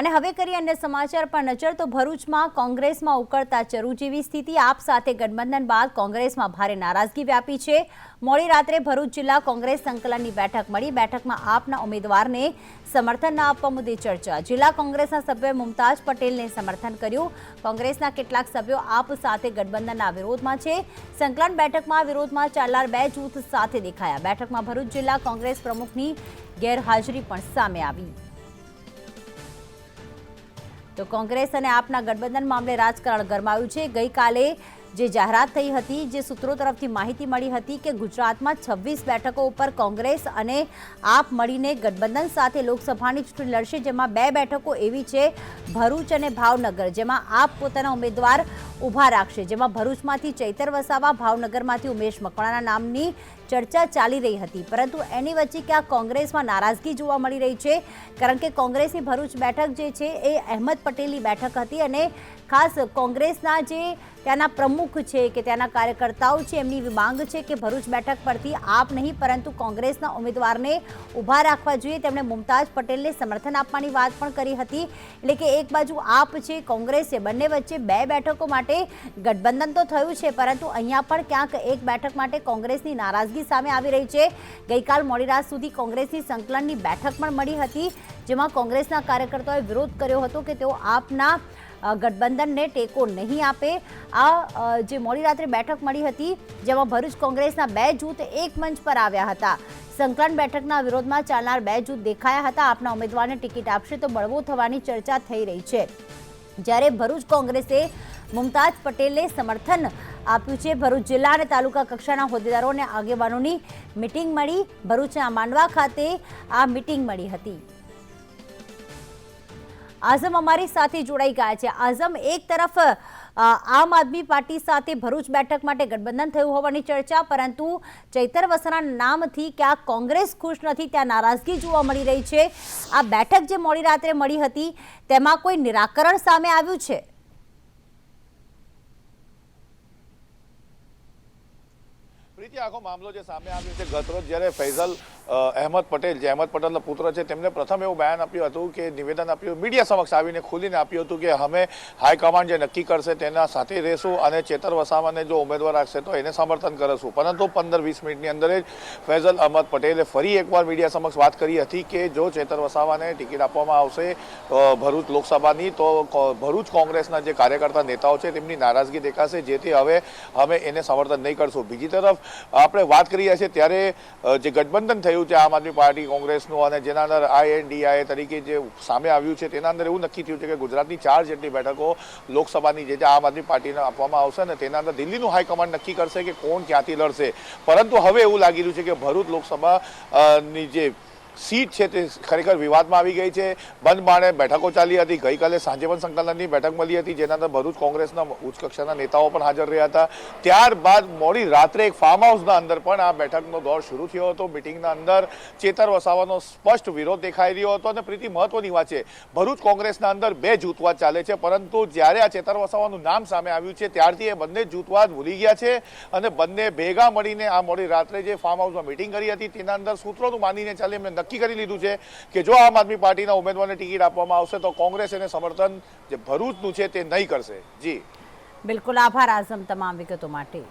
અને હવે કરી અન્ય સમાચાર પર નજર. તો ભરૂચમાં કોંગ્રેસમાં ઉકળતા ચરુ જેવી સ્થિતિ. આપ સાથે ગઠબંધન બાદ કોંગ્રેસમાં ભારે નારાજગી વ્યાપી છે. મોડી રાત્રે ભરૂચ જિલ્લા કોંગ્રેસ સંકલનની બેઠક મળી. બેઠકમાં આપના ઉમેદવારને સમર્થન ન આપવા મુદ્દે ચર્ચા. જિલ્લા કોંગ્રેસના સભ્યોએ મુમતાજ પટેલને સમર્થન કર્યું. કોંગ્રેસના કેટલાક સભ્યો આપ સાથે ગઠબંધનના વિરોધમાં છે. સંકલન બેઠકમાં વિરોધમાં ચાલનાર બે જૂથ સાથે દેખાયા. બેઠકમાં ભરૂચ જિલ્લા કોંગ્રેસ પ્રમુખની ગેરહાજરી પણ સામે આવી. તો કોંગ્રેસ અને આપના ગઠબંધન મામલે રાજકારણ ગરમાયું છે. ગઈકાલે જે જાહેરાત થઈ હતી, જે સૂત્રો તરફથી માહિતી મળી હતી કે ગુજરાતમાં છવ્વીસ બેઠકો ઉપર કોંગ્રેસ અને આપ મળીને ગઠબંધન સાથે લોકસભાની ચૂંટણી લડશે, જેમાં બે બેઠકો એવી છે, ભરૂચ અને ભાવનગર, જેમાં આપ પોતાના ઉમેદવાર ઊભા રાખશે. જેમાં ભરૂચમાંથી ચૈતર વસાવા, ભાવનગરમાંથી ઉમેશ મકવાણાના નામની ચર્ચા ચાલી રહી હતી. પરંતુ એની વચ્ચે ક્યાં કોંગ્રેસમાં નારાજગી જોવા મળી રહી છે. કારણ કે કોંગ્રેસની ભરૂચ બેઠક જે છે એ અહેમદ પટેલની બેઠક હતી અને ખાસ કોંગ્રેસના જે ત્યાંના પ્રમુખ છે કે ત્યાંના કાર્યકર્તાઓ છે, એમની માંગ છે કે ભરૂચ બેઠક પરથી આપ નહીં, પરંતુ કોંગ્રેસના ઉમેદવારને ઊભા રાખવા જોઈએ. તેમણે મુમતાજ પટેલને સમર્થન આપવાની વાત પણ કરી હતી. એટલે કે એક બાજુ આપ છે, કોંગ્રેસ છે બંને વચ્ચે બે બેઠકો માટે ગઠબંધન તો થયું છે, પરંતુ અહીંયા પણ ક્યાંક એક બેઠક માટે કોંગ્રેસની નારાજગી સામે આવી રહી છે. ગઈકાલ મોડી રાત સુધી કોંગ્રેસની સંકલનની બેઠક પણ મળી હતી, જેમાં કોંગ્રેસના કાર્યકર્તાઓએ વિરોધ કર્યો હતો કે તેઓ આપના ગઠબંધનને ટેકો નહીં આપે. આ જે મોડી રાત્રે બેઠક મળી હતી, જેમાં ભરૂચ કોંગ્રેસના બે જૂથ એક મંચ પર આવ્યા હતા. સંકલન બેઠકના વિરોધમાં ચાલનાર બે જૂથ દેખાયા હતા. આપના ઉમેદવારને ટિકિટ આપશે તો બળવો થવાની ચર્ચા થઈ રહી છે. જ્યારે ભરૂચ કોંગ્રેસે મુમતાજ પટેલે સમર્થન આપ્યું છે. ભરૂચ જિલ્લા અને તાલુકા કક્ષાના હોદ્દેદારો અને આગેવાનોની મિટિંગ મળી. ભરૂચના માંડવા ખાતે આ મિટિંગ મળી હતી. આઝમ અમારી સાથે જોડાઈ ગયા છે. આઝમ એક તરફ આમ આદમી પાર્ટી સાથે ભરૂચ બેઠક માટે ગઠબંધન થયું હોવાની ચર્ચા, પરંતુ ચૈતર વસાના નામથી ક્યાંક કોંગ્રેસ ખુશ નથી, ત્યાં નારાજગી જોવા મળી રહી છે. આ બેઠક જે મોડી રાત્રે મળી હતી, તેમાં કોઈ નિરાકરણ સામે આવ્યું છે? આખો મામલો જે સામે આવ્યો છે ગતરોજ જ્યારે ફૈઝલ અહેમદ પટેલ જે અહેમદ પટેલના પુત્ર છે, તેમને પ્રથમ એવું બયાન આપ્યું હતું કે નિવેદન આપ્યું, મીડિયા સમક્ષ આવીને ખુલીને આપ્યું હતું કે અમે હાઈકમાન્ડ જે નક્કી કરશે તેના સાથે રહેશું અને ચેતર વસાવાને જો ઉમેદવાર રાખશે તો એને સમર્થન કરીશું. પરંતુ પંદર વીસ મિનિટની અંદર જ ફૈઝલ અહમદ પટેલે ફરી એકવાર મીડિયા સમક્ષ વાત કરી હતી કે જો ચેતર વસાવાને ટિકિટ આપવામાં આવશે ભરૂચ લોકસભાની, તો ભરૂચ કોંગ્રેસના જે કાર્યકર્તા નેતાઓ છે, તેમની નારાજગી દેખાશે, જેથી હવે અમે એને સમર્થન નહીં કરશું. બીજી તરફ આપણે વાત કરી રહ્યા છીએ ત્યારે જે ગઠબંધન થયું છે, આમ આદમી પાર્ટી કોંગ્રેસનું અને જેના અંદર આઈએનડીઆઈ તરીકે જે સામે આવ્યું છે, તેના અંદર એવું નક્કી થયું છે કે ગુજરાતની ચાર જેટલી બેઠકો લોકસભાની જે આમ આદમી પાર્ટીને આપવામાં આવશે અને તેના અંદર દિલ્હીનું હાઈકમાન્ડ નક્કી કરશે કે કોણ ક્યાંથી લડશે. પરંતુ હવે એવું લાગી રહ્યું છે કે ભરૂચ લોકસભા ની જે સીટ છે તે ખરેખર વિવાદમાં આવી ગઈ છે. બંધ બાણે બેઠકો ચાલી હતી. ગઈકાલે સાંજે પણ સંકલનની બેઠક મળી હતી, જેના અંદર ભરૂચ કોંગ્રેસના ઉચ્ચ કક્ષાના નેતાઓ પણ હાજર રહ્યા હતા. ત્યારબાદ મોડી રાત્રે એક ફાર્મ હાઉસના અંદર પણ આ બેઠકનો દોર શરૂ થયો હતો. મિટિંગના અંદર ચેતર વસાવાનો સ્પષ્ટ વિરોધ દેખાઈ રહ્યો હતો અને પ્રીતિ મહત્વની વાત છે. ભરૂચ કોંગ્રેસના અંદર બે જૂથવાદ ચાલે છે, પરંતુ જ્યારે આ ચેતર વસાવાનું નામ સામે આવ્યું છે, ત્યારથી એ બંને જૂથવાદ ભૂલી ગયા છે અને બંને ભેગા મળીને આ મોડી રાત્રે જે ફાર્મ હાઉસમાં મિટિંગ કરી હતી, તેના અંદર સૂત્રોનું માનીને ચાલે એમને નક્કી કરી લીધું છે કે જો આમ આદમી પાર્ટીના ઉમેદવારને ટિકિટ આપવામાં આવશે તો કોંગ્રેસ એને સમર્થન જે ભરૂચનું છે તે નહીં કરશે. જી. બિલકુલ આભાર આઝમ તમામ વિગતો માટે.